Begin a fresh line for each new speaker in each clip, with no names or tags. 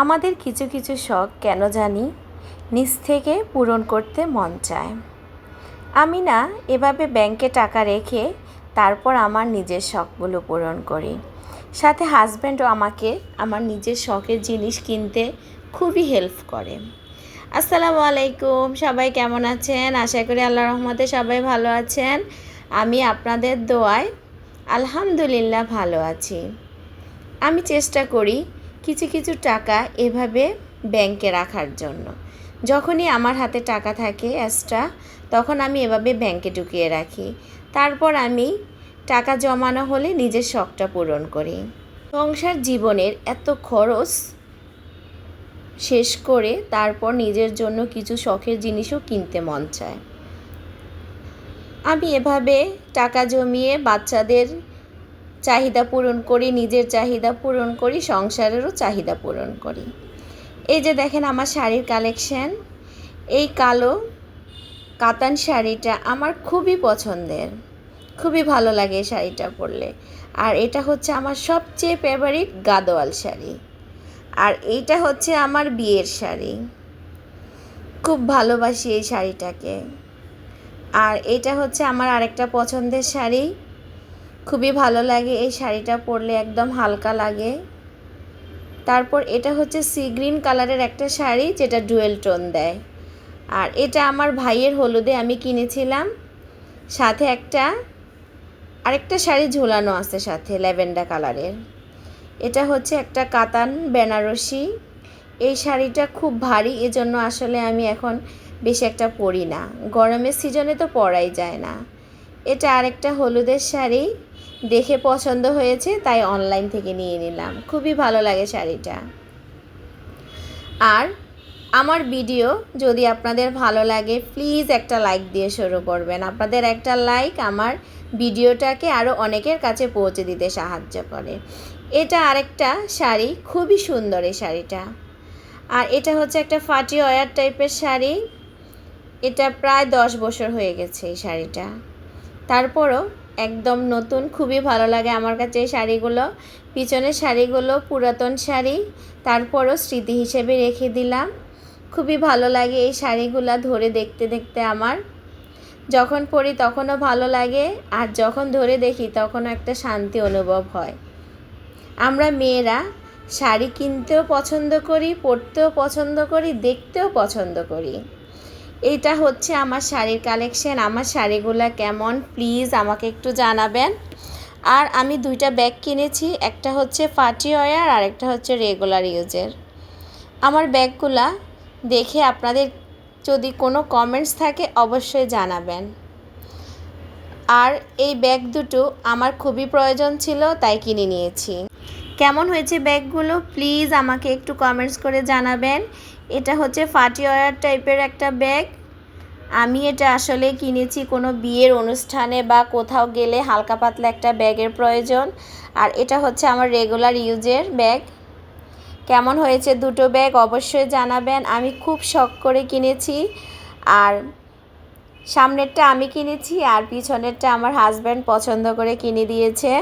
আমাদের কিছু কিছু শখ কেন জানি নিজ থেকে পূরণ করতে মন চায়। আমি না এভাবে ব্যাংকে টাকা রেখে তারপর আমার নিজের শখগুলো পূরণ করি। সাথে হাজব্যান্ডও আমাকে আমার নিজের শখের জিনিস কিনতে খুবই হেল্প করে। আসসালামু আলাইকুম, সবাই কেমন আছেন? আশা করি আল্লাহ রহমতে সবাই ভালো আছেন। আমি আপনাদের দোয়ায় আলহামদুলিল্লাহ ভালো আছি। আমি চেষ্টা করি কিছু কিছু টাকা এভাবে ব্যাংকে রাখার জন্য। যখনই আমার হাতে টাকা থাকে এক্সট্রা, তখন আমি এভাবে ব্যাংকে ঢুকিয়ে রাখি। তারপর আমি টাকা জমানো হলে নিজের শখটা পূরণ করি। সংসার জীবনের এত খরচ শেষ করে তারপর নিজের জন্য কিছু শখের জিনিসও কিনতে মন চায়। আমি এভাবে টাকা জমিয়ে বাচ্চাদের চাহিদা পূরণ করি, নিজের চাহিদা পূরণ করি, সংসারেরও চাহিদা পূরণ করি। এই যে দেখেন আমার শাড়ির কালেকশন এই কালো কাতান শাড়িটা আমার খুবই পছন্দের। খুবই ভালো লাগে এই শাড়িটা পরলে। আর এটা হচ্ছে আমার সবচেয়ে ফেভারিট গাদোয়াল শাড়ি। আর এইটা হচ্ছে আমার বিয়ের শাড়ি। খুব ভালোবাসি এই শাড়িটাকে। আর এটা হচ্ছে আমার আরেকটা পছন্দের শাড়ি। খুবই ভালো লাগে। এই শাড়িটা পরলে একদম হালকা লাগে। তারপর এটা হচ্ছে সি গ্রিন কালারের একটা শাড়ি, যেটা ডুয়েল টোন দেয়। আর এটা আমার ভাইয়ের হলুদে আমি কিনেছিলাম। সাথে একটা, আরেকটা শাড়ি ঝোলানো আছে সাথে, ল্যাভেন্ডার কালারের এটা হচ্ছে একটা কাতান বেনারসি। এই শাড়িটা খুব ভারী, এজন্য আসলে আমি এখন বেশি একটা পরি না। গরমের সিজনে তো পরাই যায় না। এটা আরেকটা হলুদের শাড়ি। দেখে পছন্দ হয়েছে, তাই অনলাইন থেকে নিয়ে নিলাম। খুবই ভালো লাগে শাড়িটা। আর আমার ভিডিও যদি আপনাদের ভালো লাগে প্লিজ একটা লাইক দিয়ে শুরু করবেন। আপনাদের একটা লাইক আমার ভিডিওটাকে আরও অনেকের কাছে পৌঁছে দিতে সাহায্য করে। এটা আরেকটা শাড়ি, খুবই সুন্দর এই শাড়িটা। আর এটা হচ্ছে একটা ফাটি ওয়ার টাইপের শাড়ি। এটা প্রায় দশ বছর হয়ে গেছে এই শাড়িটা। তারপরও একদম নতুন, খুবই ভালো লাগে আমার কাছে এই শাড়িগুলো। পিছনের শাড়িগুলো পুরাতন শাড়ি, তারপরও স্মৃতি হিসেবে রেখে দিলাম। খুবই ভালো লাগে এই শাড়িগুলো ধরে দেখতে দেখতে আমার। যখন পরি তখনও ভালো লাগে, আর যখন ধরে দেখি তখনও একটা শান্তি অনুভব হয়। আমরা মেয়েরা শাড়ি কিনতেও পছন্দ করি, পরতেও পছন্দ করি, দেখতেও পছন্দ করি। এইটা হচ্ছে আমার শাড়ির কালেকশন আমার শাড়িগুলো কেমন? প্লিজ আমাকে একটু জানাবেন। আর আমি দুইটা ব্যাগ কিনেছি, একটা হচ্ছে পার্টি ওয়ার আর একটা হচ্ছে রেগুলার ইউজের আমার ব্যাগগুলা দেখে আপনাদের যদি কোনো কমেন্টস থাকে অবশ্যই জানাবেন। আর এই ব্যাগ দুটো আমার খুবই প্রয়োজন ছিল, তাই কিনে নিয়েছি। কেমন হয়েছে ব্যাগগুলো? প্লিজ আমাকে একটু কমেন্টস করে জানাবেন। এটা হচ্ছে ফাটি ওয়ার টাইপের একটা ব্যাগ। আমি এটা আসলে কিনেছি কোনো বিয়ের অনুষ্ঠানে বা কোথাও গেলে হালকা পাতলা একটা ব্যাগের প্রয়োজন। আর এটা হচ্ছে আমার রেগুলার ইউজের ব্যাগ। কেমন হয়েছে দুটো ব্যাগ অবশ্যই জানাবেন। আমি খুব শখ করে কিনেছি। আর সামনেরটা আমি কিনেছি আর পিছনেরটা আমার হাজব্যান্ড পছন্দ করে কিনে দিয়েছে।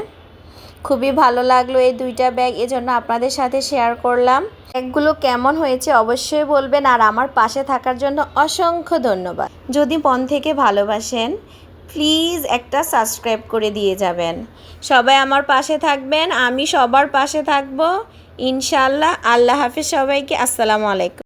খুবই ভালো লাগল এই দুইটা ব্যাগ, এজন্য আপনাদের সাথে শেয়ার করলাম। ব্যাগগুলো কেমন হয়েছে অবশ্যই বলবেন, আর আমার পাশে থাকার জন্য অসংখ্য ধন্যবাদ। যদি মন থেকে ভালোবাসেন প্লিজ একটা সাবস্ক্রাইব করে দিয়ে যাবেন। সবাই আমার পাশে থাকবেন, আমি সবার পাশে থাকব। ইনশাল্লাহ আল্লাহ হাফিজ সবাইকে, আসসালামু আলাইকুম।